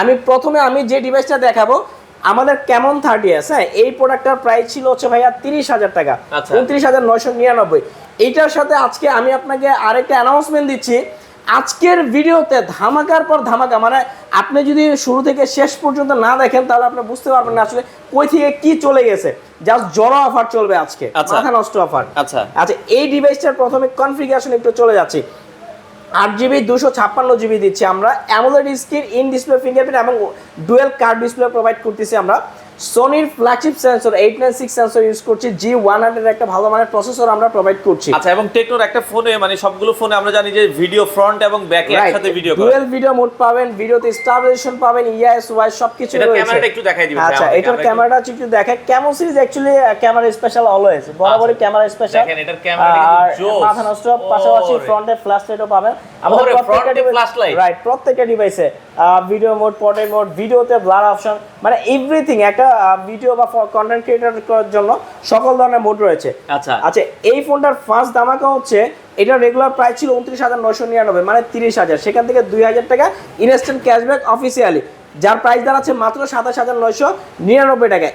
আমি প্রথমে আমি যে ডিভাইসটা দেখাবো আমাদের কেমন থার্টি এস হ্যাঁ এই প্রোডাক্টটার প্রাইস ছিল হচ্ছে ভাইয়া তিরিশ হাজার টাকা আচ্ছা। উনত্রিশ হাজার নয়শো নিরানব্বই। এইটার সাথে আজকে আমি আপনাকে আরেকটা অ্যানাউন্সমেন্ট দিচ্ছি। আজকের ভিডিওতে ধামাকার পর ধামাকা মানে আপনি যদি শুরু থেকে শেষ পর্যন্ত না দেখেন তাহলে আপনি বুঝতে পারবেন না আসলে কই থেকে কি চলে গেছে। জাস্ট জড়ো অফার চলবে আজকে আচ্ছা। মাথা নষ্ট অফার আচ্ছা। আচ্ছা এই ডিভাইসটার প্রথমে কনফিগারেশন একটু চলে যাচ্ছি। আট জিবি দুশো ছাপ্পান্ন জিবি দিচ্ছি আমরা। AMOLED screen in display fingerprint এবং ডুয়েল কার্ড ডিসপ্লে প্রোভাইড করতেছি আমরা। সোনির flagship sensor eight nine six sensor use করছি জি ওয়ান হান্ড্রেড একটা ভালো মানের প্রসেসর আমরা প্রোভাইড করছি। আচ্ছা এবং টেকনোর একটা ফোনে মানে সবগুলো ফোনে আমরা জানি যে ভিডিও ফ্রন্ট এবং ব্যাক একসাথে ভিডিও করে। ডুয়েল ভিডিও মোড পাবেন ভিডিওতে স্টাবিলাইজেশন পাবেন ইএস ওয়াই সবকিছু এটা রয়েছে। ক্যামেরাটা একটু দেখাই দিবেন আচ্ছা এটার ক্যামেরাটা একটু দেখে Camon series actually camera special always বরাবরই ক্যামেরা স্পেশাল দেখেন, এটার ক্যামেরাটা কিন্তু জোস। মাথা নষ্ট। পাশাপাশি। ফ্রন্টে ফ্ল্যাশ লাইটও পাবেন। ওরে, front এ flashlight? রাইট প্রত্যেকটা ডিভাইসে ভিডিও মোড পোর্ট্রেট মোড ভিডিওতে ব্লার অপশন মানে এভরিথিং একটা ভিডিও বা কন্টেন্ট ক্রিয়েটর করার জন্য সকল ধরনের মোড রয়েছে। আচ্ছা। আচ্ছা এই ফোনটার ফার্স্ট দামাকা হচ্ছে এটা রেগুলার প্রাইস ছিল উনত্রিশ হাজার নয়শো নিরানব্বই মানে তিরিশ হাজার। সেখান থেকে দুই হাজার টাকা ইনস্ট্যান্ট ক্যাশব্যাক অফিসিয়ালি যার প্রাইস দাঁড়াচ্ছে মাত্র সাতাশ হাজার নয়শো নিরানব্বই টাকা